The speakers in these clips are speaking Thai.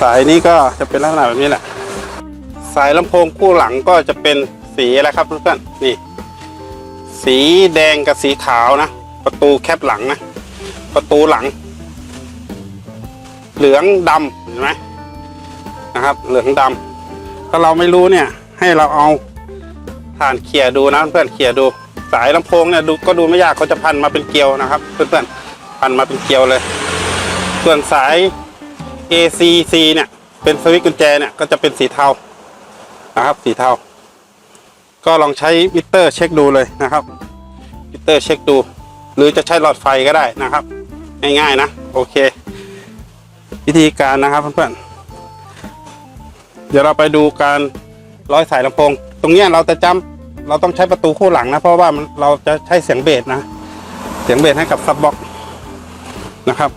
สายนี้ก็จะเป็นลักษณะแบบนี้แหละ สายลำโพงคู่หลังก็จะเป็นสีอะไรครับเพื่อนๆนี่ สีแดงกับสีขาวนะ ประตูแคปหลังนะ ประตูหลัง เหลืองดำเห็นไหมนะครับ เหลืองดำถ้าเราไม่รู้เนี่ย ให้เราเอาถ่านเขี่ยดูนะเพื่อนเขี่ยดู สายลำโพงเนี่ยดูก็ดูไม่ยากเขาจะพันมาเป็นเกลียวนะครับเพื่อนๆพันมาเป็นเกลียวเลย ส่วนสาย ACC เนี่ย เป็นสวิตช์กุญแจเนี่ยก็จะเป็นสีเทานะครับ สีเทาก็ลองใช้มิเตอร์เช็คดูเลยนะครับมิเตอร์เช็คดู หรือจะใช้หลอดไฟก็ได้นะครับ ง่ายๆนะ โอเค วิธีการนะครับเพื่อนๆเดี๋ยวเราไปดูการร้อยสายลำโพง ตรงนี้เราจะจำ เราต้องใช้ประตูคู่หลังนะ เพราะว่ามันเราจะใช้เสียงเบสนะ เสียงเบสให้กับซับบ็อกนะครับ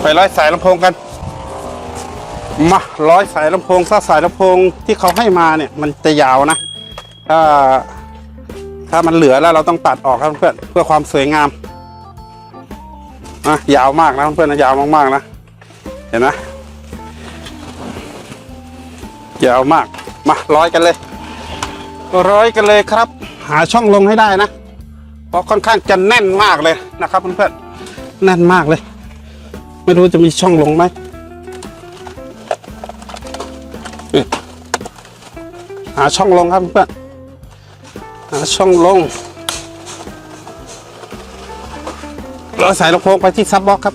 ไปร้อยสายลำโพงกันมาร้อยสายลำโพงถ้าสายลำโพงที่เขาให้มาเนี่ย มันจะยาวนะ ถ้าถ้ามันเหลือแล้วเราต้องตัดออกครับเพื่อนเพื่อความสวยงามอะยาวมากนะเพื่อนนะยาวมากๆนะเห็นไหมยาวมากมาร้อยกันเลย ร้อยกันเลยครับ หาช่องลงให้ได้นะ เพราะค่อนข้างจะแน่นมากเลยนะครับเพื่อนๆแน่นมากเลย ไม่รู้จะมีช่องลงไหมหาช่องลงครับเพื่อนหาช่องลงเราใส่ลำโพงไปที่ซับบล็อกครับ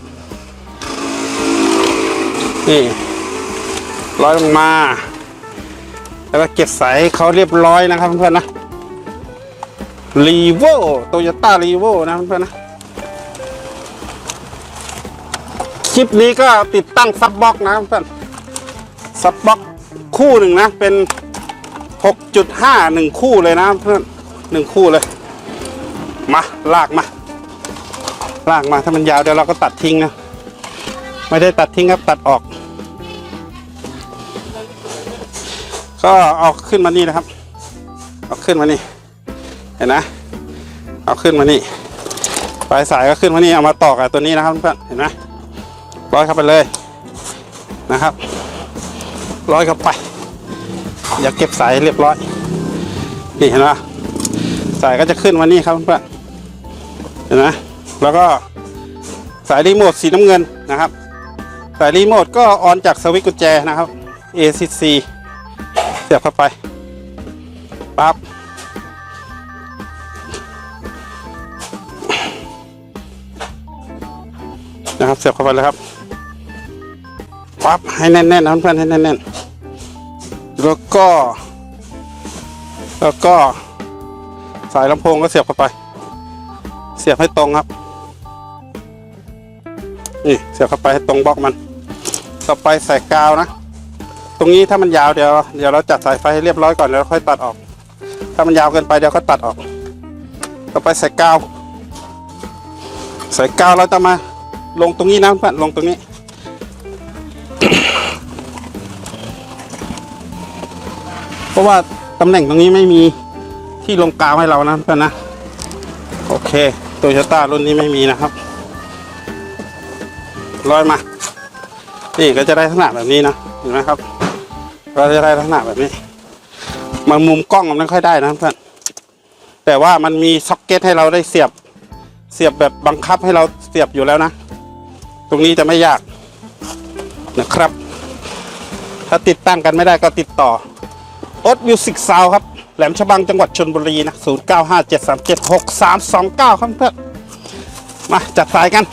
นี่ร้อยลงมา แล้วก็เก็บสายเขาเรียบร้อยนะครับเพื่อนๆนะรีโวโตโยต้ารีโวนะเพื่อนๆนะคลิปนี้ก็ติดตั้งซับบ็อกนะเพื่อนซับบ็อกคู่หนึ่งนะ เป็น 6.5หนึ่งคู่เลยนะเพื่อนหนึ่งคู่เลย มา ลากมา ลากมาถ้ามันยาวเดี๋ยวเราก็ตัดทิ้งนะ ไม่ได้ตัดทิ้งครับตัดออก ก็เอาขึ้นมานี่นะครับ เอาขึ้นมานี่ เห็นนะ เอาขึ้นมานี่ ปลายสายก็ขึ้นมานี่ เอามาต่อกับตัวนี้นะครับเพื่อนเห็นไหมร้อยเข้าไปเลยนะครับ ร้อยเข้าไป อย่าเก็บสายเรียบร้อย นี่เห็นไหมสายก็จะขึ้นมานี่ครับเพื่อนเห็นไหมแล้วก็สายรีโมทสีน้ำเงินนะครับ สายรีโมทก็ออนจากสวิตช์กุญแจนะครับ ACC เสียบเข้าไปปั๊บนะครับเสียบเข้าไปเลยครับปั๊บให้แน่นๆนะเพื่อนๆให้แน่นๆแล้วก็ แล้วก็สายลำโพงก็เสียบเข้าไป เสียบให้ตรงครับนี่เสียบเข้าไปให้ตรงบล็อกมัน ต่อไปใส่กาวนะ ตรงนี้ถ้ามันยาวเดี๋ยวเดี๋ยวเราจัดสายไฟให้เรียบร้อยก่อนแล้วค่อยตัดออก ถ้ามันยาวเกินไปเดี๋ยวก็ตัดออก ต่อไปใส่กาวใส่กาวเราจะมาลงตรงนี้นะเพื่อนลงตรงนี้ เพราะว่าตำแหน่งตรงนี้ไม่มีที่ลงกาวให้เรานะเพื่อนนะโอเคโตโยต้ารุ่นนี้ไม่มีนะครับร้อยมา นี่ก็จะได้ลักษณะแบบนี้นะเห็นไหมครับ เราจะได้ลักษณะแบบนี้ มันมุมกล้องมันไม่ค่อยได้นะเพื่อนแต่ว่ามันมีซ็อกเก็ตให้เราได้เสียบเสียบแบบบังคับให้เราเสียบอยู่แล้วนะ ตรงนี้จะไม่ยากนะครับ ถ้าติดตั้งกันไม่ได้ก็ติดต่ออดมิวสิกซาวครับ แหลมฉบังจังหวัดชนบุรีนะ 0 9 5 7 3 7 6 3 2 9 ครับเพื่อนมาจัดสายกัน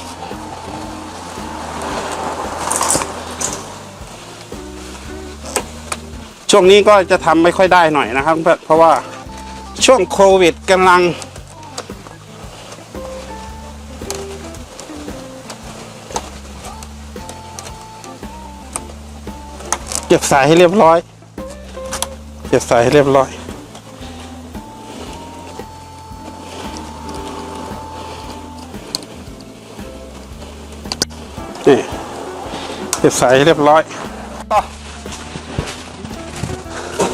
ช่วงนี้ก็จะทำไม่ค่อยได้หน่อยนะครับ เพราะว่าช่วงโควิดกำลัง เก็บสายให้เรียบร้อย เก็บสายให้เรียบร้อยนี่เก็บสายให้เรียบร้อย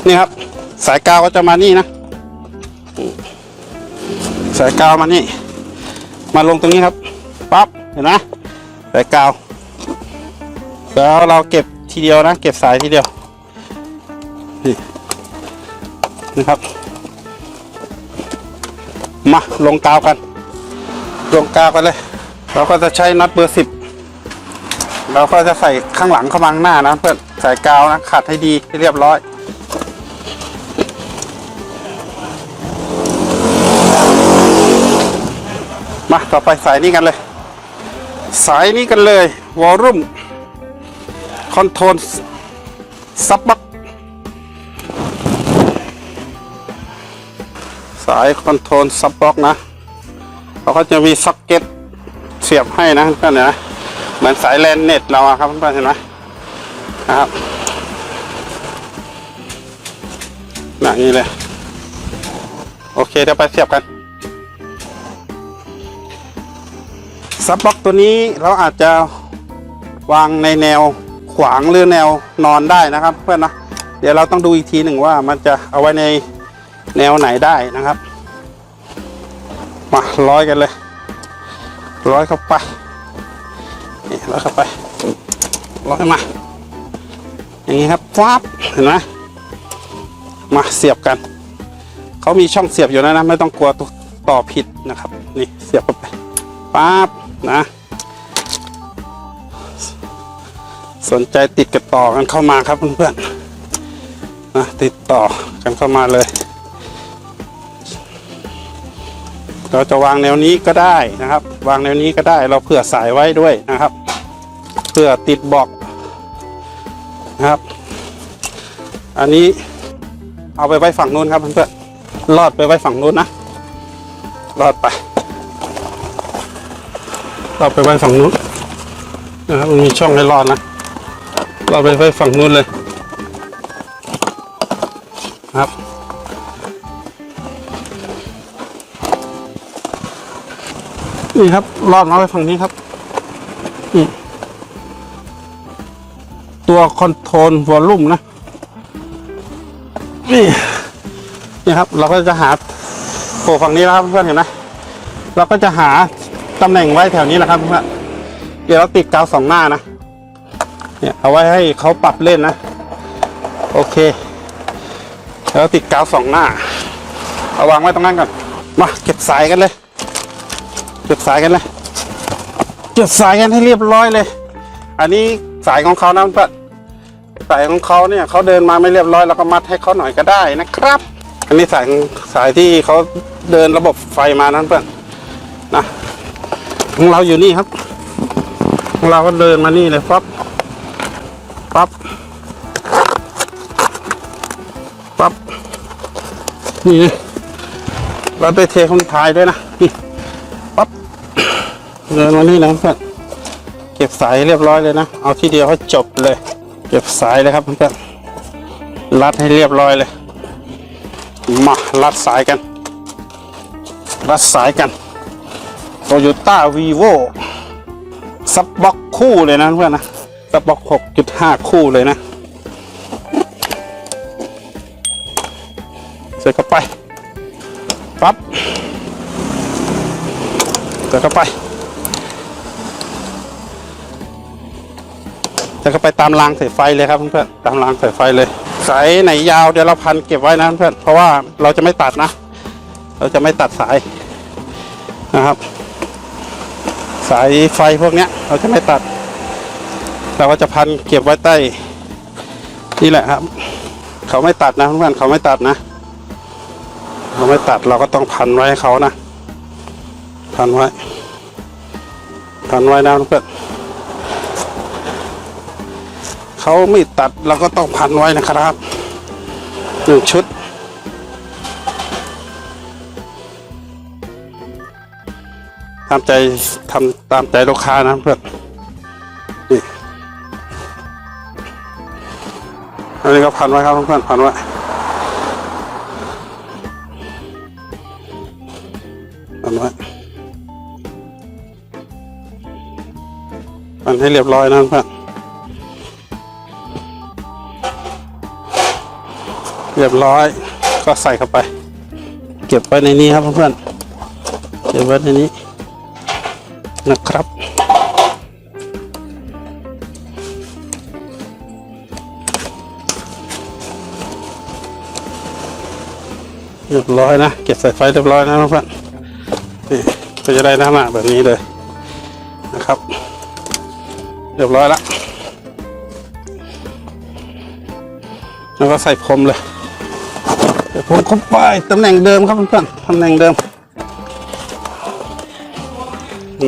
นี่ครับ สายกาวก็จะมานี่นะ สายกาวมานี่ มาลงตรงนี้ครับปั๊บเห็นไหมใส่กาว แล้วเราเก็บทีเดียวนะ เก็บสายทีเดียวนี่นะครับ มาลงกาวกัน ลงกาวกันเลย เราก็จะใช้น็อตเบอร์สิบเราก็จะใส่ข้างหลังเข้ามาข้างหน้านะเพื่อนใส่กาวนะขัดให้ดีให้เรียบร้อย ต่อไปสายนี้กันเลย สายนี้กันเลยวอลลุ่มคอนโทรลซับบักสายคอนโทรลซับบ็อกนะเราก็จะมีซ็อกเก็ตเสียบให้นะเพื่นๆนะเหมือนสายแลนเน็ตเราอะครับเพื่อนๆเห็นไหมนะครับแบบนี้เลย โอเคเดี๋ยวไปเสียบกัน ซับบล็อกตัวนี้เราอาจจะวางในแนวขวางหรือแนวนอนได้นะครับ เพื่อนนะเดี๋ยวเราต้องดูอีกทีหนึ่งว่ามันจะเอาไว้ในแนวไหนได้นะครับมาร้อยกันเลย ร้อยเข้าไปนี่ร้อยเข้าไปร้อยมาอย่างนี้ครับฟ้าบเห็นไหมมาเสียบกันเขามีช่องเสียบอยู่แล้วนะไม่ต้องกลัวต่อผิดนะครับ นี่เสียบเข้าไปปั๊บ นะ สนใจติดกันต่อกันเข้ามาครับเพื่อนๆนะติดต่อกันเข้ามาเลย เราจะวางแนวนี้ก็ได้นะครับ วางแนวนี้ก็ได้เราเผื่อสายไว้ด้วยนะครับเพื่อติดบอกนะครับ อันนี้เอาไปไว้ฝั่งนู้นครับเพื่อนๆลอดไปไว้ฝั่งนู้นนะลอดไป เราไปไว้ฝั่งนู้นนะครับมันมีช่องให้รอดนะ เราไปไว้ฝั่งนู้นเลยครับนี่ครับรอดมาไว้ฝั่งนี้ครับอืมตัวคอนโทรลวอลลุ่มนะ นี่นี่ครับ เราก็จะหาโผล่ฝั่งนี้แล้วครับเพื่อนเห็นไหมเราก็จะหา ตำแหน่งไว้แถวนี้แหละครับเพื่อนเดี๋ยวเราติดกาวสองหน้านะ เนี่ยเอาไว้ให้เขาปรับเล่นนะ โอเคแล้วติดกาวสองหน้า เอาวางไว้ตรงนั้นก่อน มาเก็บสายกันเลย เก็บสายกันเลย เก็บสายกันให้เรียบร้อยเลย อันนี้สายของเขานะเพื่อนสายของเขาเนี่ยเขาเดินมาไม่เรียบร้อยเราก็มัดให้เขาหน่อยก็ได้นะครับ อันนี้สายสายที่เขาเดินระบบไฟมานั้นเพื่อนนะ ของเราอยู่นี่ครับ ของเราก็เดินมานี่เลยปั๊บปั๊บปั๊บนี่นะเราได้เทคนท้ายด้วยนะนี่ปั๊บเดินมานี่นะเพื่อนเก็บสายเรียบร้อยเลยนะ เอาทีเดียวให้จบเลย เก็บสายเลยครับเพื่อนรัดให้เรียบร้อยเลยมารัดสายกัน รัดสายกัน โตโยต้าวีโวซับบ็อกคู่เลยนะเพื่อนนะซับบ็อกหกจุดห้าคู่เลยนะเสร็จเข้าไปปั๊บเสร็จเข้าไปเสร็จเข้าไปตามรางสายไฟเลยครับเพื่อนๆตามรางสายไฟเลย สายไหนยาวเดี๋ยวเราพันเก็บไว้นะเพื่อนเพราะว่าเราจะไม่ตัดนะ เราจะไม่ตัดสายนะครับ สายไฟพวกเนี้ยเราจะไม่ตัด เราก็จะพันเก็บไว้ใต้นี่แหละครับ เขาไม่ตัดนะเพื่อนเขาไม่ตัดนะเขาไม่ตัดเราก็ต้องพันไว้ให้เขานะพันไว้พันไว้นะเพื่อนเขาไม่ตัดเราก็ต้องพันไว้นะครับหนึ่งชุด ตามใจทำตามใจลูกค้านะเพื่อนนี่อันนี้ก็พันไว้ครับเพื่อนพันไว้พันไว้พันให้เรียบร้อยนะเพื่อนเรียบร้อยก็ใส่เข้าไป เก็บไว้ในนี้ครับเพื่อนๆเก็บไว้ในนี้ นะครับ เรียบร้อยนะ เก็บสายไฟเรียบร้อยนะเพื่อนนี่ก็จะได้หน้าหน้าแบบนี้เลยนะครับ เรียบร้อยละแล้วก็ใส่พรมเลยใส่พรมเข้าไปตำแหน่งเดิมครับเพื่อนๆตำแหน่งเดิม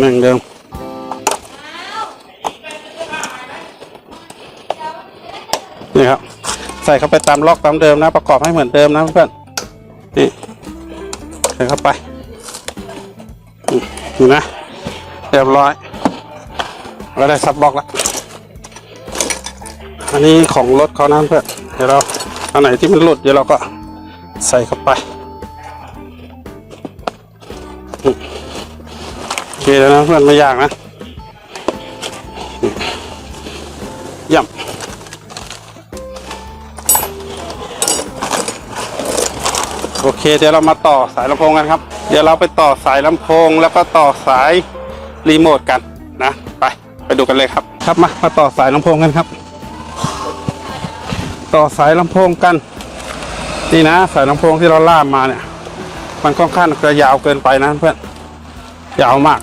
น่งเดิมนี่ครับ ใส่เข้าไปตามล็อกตามเดิมนะ ประกอบให้เหมือนเดิมนะเพื่อนนี่ใส่เข้าไปอืมนี่นะเรียบร้อยก็ได้ซับบล็อกแล้วอันนี้ของรถเขานะเพื่อนเดี๋ยวเราอันไหนที่มันหลุดเดี๋ยวเราก็ใส่เข้าไป แล้วนะเพื่อนไม่ยากนะย่ำโอเค เดี๋ยวเรามาต่อสายลำโพงกันครับ เดี๋ยวเราไปต่อสายลำโพง แล้วก็ต่อสายรีโมทกันนะไปไปดูกันเลยครับ ครับมามาต่อสายลำโพงกันครับ ต่อสายลำโพงกันนี่นะสายลำโพงที่เราล่ามมาเนี่ย มันค่อนข้างจะยาวเกินไปนะเพื่อนยาวมาก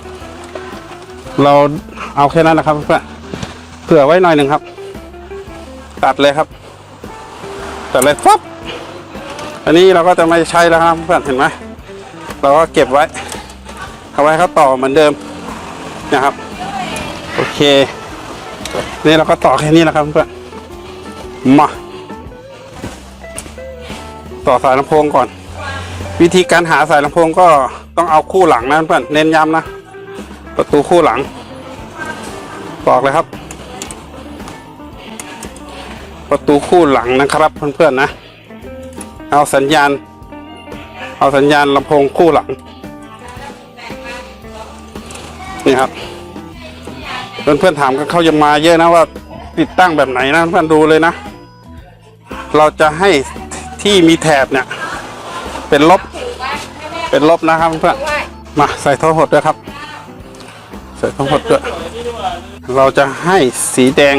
เราเอาแค่นั้นนะครับ เพื่อนเผื่อไว้หน่อยหนึ่งครับ ตัดเลยครับ ตัดเลยฟับอันนี้เราก็จะไม่ใช้แล้วครับเพื่อนเห็นไหมเราก็เก็บไว้เอาไว้เขาต่อเหมือนเดิมนะครับ โอเค นี่เราก็ต่อแค่นี้นะครับเพื่อนมาต่อสายลำโพงก่อน วิธีการหาสายลำโพงก็ต้องเอาคู่หลังนะเพื่อนเน้นย้ำนะ ประตูคู่หลังบอกเลยครับ ประตูคู่หลังนะครับเพื่อนๆนะ เอาสัญญาณ เอาสัญญาณลำโพงคู่หลัง นี่ครับ เพื่อนๆถามกันเข้าจะมาเยอะนะว่าติดตั้งแบบไหนนะเพื่อนดูเลยนะ เราจะให้ที่มีแถบเนี่ย เป็นลบ เป็นลบนะครับเพื่อนมาใส่ท่อหดด้วยครับ ใส่ท่อหดด้วย เราจะให้สีแดง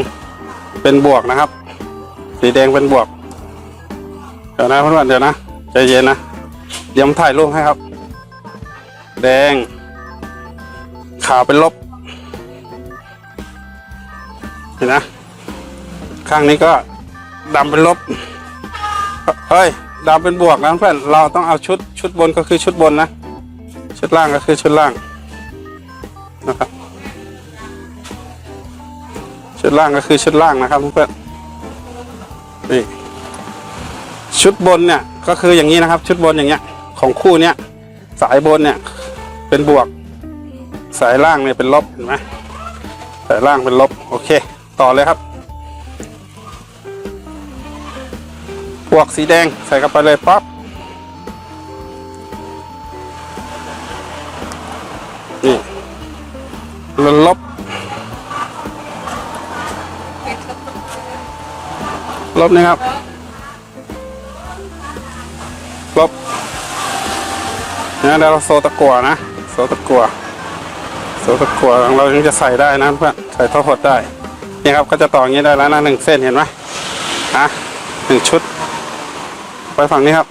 เป็นบวกนะครับ สีแดงเป็นบวก เดี๋ยวนะเพื่อนๆเดี๋ยวนะใจเย็นนะ เดี๋ยวผมถ่ายรูปให้ครับ แดง ขาวเป็นลบ เห็นนะ ข้างนี้ก็ดำเป็นลบ เฮ้ยดำเป็นบวกนะเพื่อน เราต้องเอาชุดชุดบนก็คือชุดบนนะ ชุดล่างก็คือชุดล่าง นะครับชุดล่างก็คือชุดล่างนะครับเพื่อนนี่ชุดบนเนี่ยก็คืออย่างนี้นะครับ ชุดบนอย่างเงี้ย ของคู่เนี้ยสายบนเนี่ยเป็นบวก สายล่างเนี่ยเป็นลบเห็นไหมสายล่างเป็นลบโอเค ต่อเลยครับบวกสีแดงใส่เข้าไปเลยปั๊บ ลลบ ลบนะครับ ลบนะเดี๋ยวเราโซตะกัวนะ โซตะกัว โซตะกัวเรายังจะใส่ได้นะเพื่อนใส่ท่อหดได้ นี่ครับก็จะต่ออย่างนี้ได้แล้วนะหนึ่งเส้นเห็นไหมอะหนึ่งชุด ไปฝั่งนี้ครับ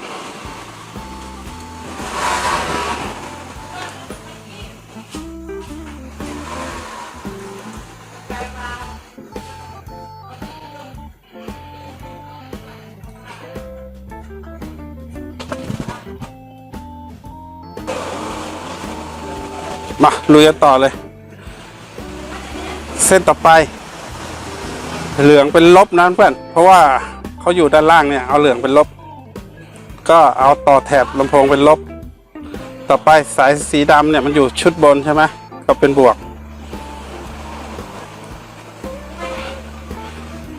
มาลุยกันต่อเลย เส้นต่อไป เหลืองเป็นลบนะเพื่อน เพราะว่าเขาอยู่ด้านล่างเนี่ย เอาเหลืองเป็นลบ ก็เอาต่อแถบลำโพงเป็นลบ ต่อไปสายสีดำเนี่ยมันอยู่ชุดบนใช่ไหมก็เป็นบวก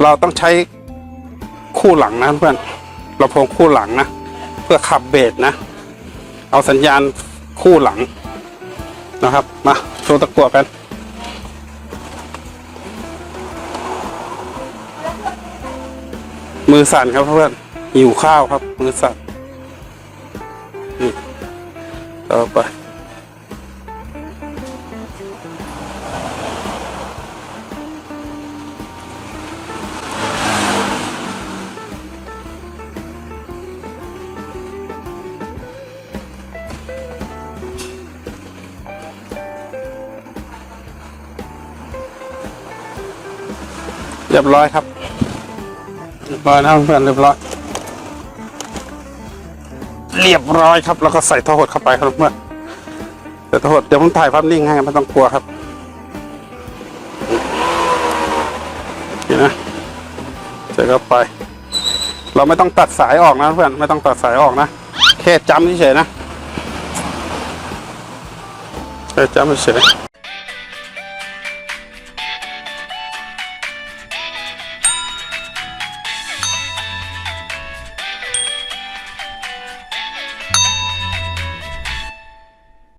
เราต้องใช้คู่หลังนะเพื่อนลำโพงคู่หลังนะ เพื่อขับเบสนะ เอาสัญญาณคู่หลัง นะครับ มาโชว์ตะกั่วกัน มือสั่นครับเพื่อนหิวข้าวครับ มือสั่นนี่ต่อไป รียบร้อยครับเรียบร้อยนะเพื่อนเรียบร้อย เรียบร้อยครับ แล้วก็ใส่ท่อหดเข้าไปครับเพื่อนใส่ท่อหดเดี๋ยวผมถ่ายภาพนิ่งให้ไม่ต้องกลัวครับนี่นะใส่เข้าไป เราไม่ต้องตัดสายออกนะเพื่อนไม่ต้องตัดสายออกนะแค่จำเฉยๆนะแค่จำเฉยๆ